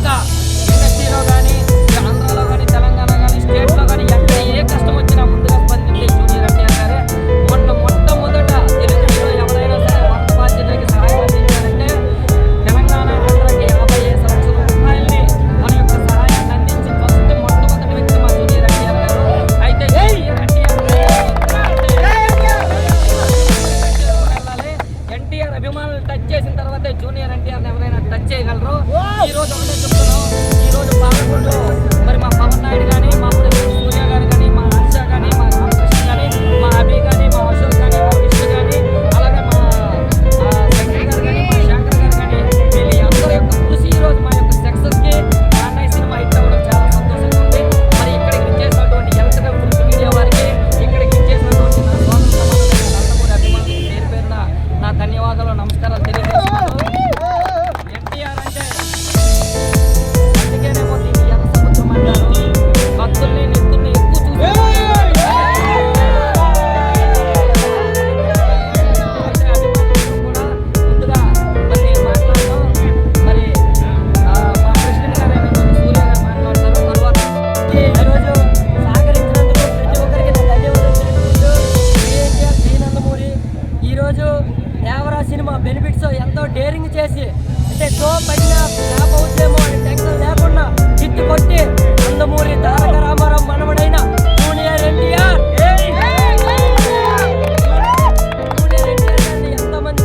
Stop. Touch చేయగలరు ఈ రోజు ఈరోజు చెప్తున్నాం. ఈ మరి మా పవన్ నాయుడు గారు దేవరా సినిమా బెనిఫిట్స్ ఎంతో డేరింగ్ చేసి అంటే షో పైన లేకపోతేమో అని టెన్షన్ లేకుండా చిట్టు కొట్టి నందమూరి తారక రామారావు మనవడైన జూనియర్ ఎన్టీఆర్. ఎంతమంది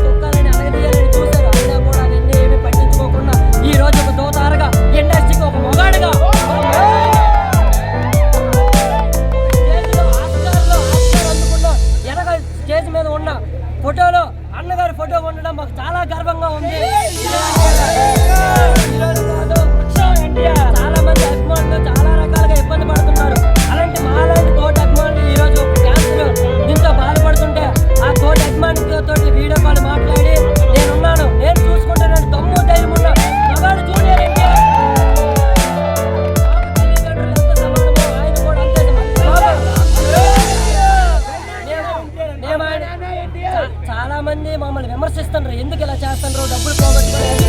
పట్టించుకోకుండా ఈ ఒక మొగాడుగా మీద ఉన్న ఫోటోలో ఫోటో ఉండడం మాకు చాలా గర్వంగా ఉంది. చాలామంది మమ్మల్ని విమర్శిస్తున్నారు ఎందుకు ఇలా చేస్తున్నారు డబ్బులు పోగొట్టుకోలేదు